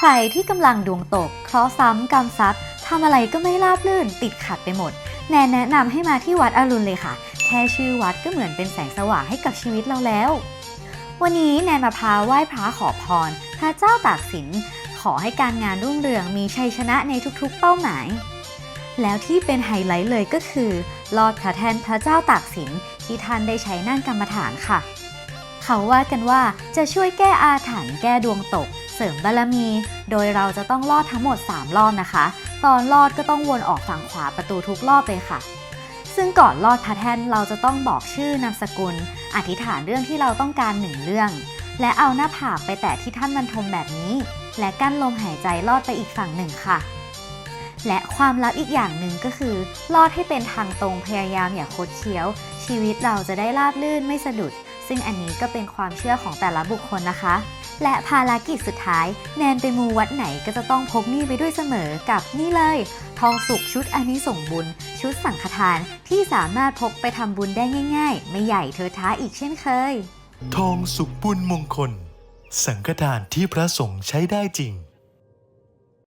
ใครที่กำลังดวงตก เคราะห์ซ้ำกรรมซัดทำอะไรก็ไม่ราบรื่นติดขัดไปหมด แนนแนะนำให้มาที่วัดอรุณเลยค่ะ แค่ชื่อวัดก็เหมือนเป็นแสงสว่างให้กับชีวิตเราแล้ว วันนี้แนนมาพาไหว้พระขอพร พระเจ้าตากสิน ขอให้การงานรุ่งเรืองมีชัยชนะในทุกๆ เป้าหมาย แล้วที่เป็นไฮไลท์เลยก็คือลอดพระแท่นพระเจ้าตากสินที่ท่านได้ใช้นั่งกรรมฐานค่ะ เขาว่ากันว่าจะช่วยแก้อาถรรพ์แก้ดวงตก เสริมบารมี โดยเราจะต้องลอดทั้งหมด 3 รอบนะคะ ตอนลอดก็ต้องวนออกฝั่งขวาประตูทุกรอบเลยค่ะ ซึ่งก่อนลอดพระแท่นเราจะต้องบอกชื่อนามสกุล อธิษฐานเรื่องที่เราต้องการหนึ่งเรื่อง และเอาหน้าผากไปแตะที่ท่านบรรทมแบบนี้ และกั้นลมหายใจลอดไปอีกฝั่งหนึ่งค่ะ และความลับอีกอย่างหนึ่งก็คือ ลอดให้เป็นทางตรงพยายามอย่าคดเคี้ยว ชีวิตเราจะได้ราบลื่นไม่สะดุดซึ่งอันนี้ก็เป็นความเชื่อของแต่ละบุคคลนะคะ และภารกิจสุดท้าย แนนไปมูวัดไหนก็จะต้องพกนี่ไปด้วยเสมอกับนี่เลย ทองสุกชุดอันนี้ส่งบุญ ชุดสังฆทานที่สามารถพกไปทำบุญได้ง่าย ๆ ไม่ใหญ่เธอท้าอีกเช่นเคย ทองสุกบุญมงคล สังฆทานที่พระสงฆ์ใช้ได้จริง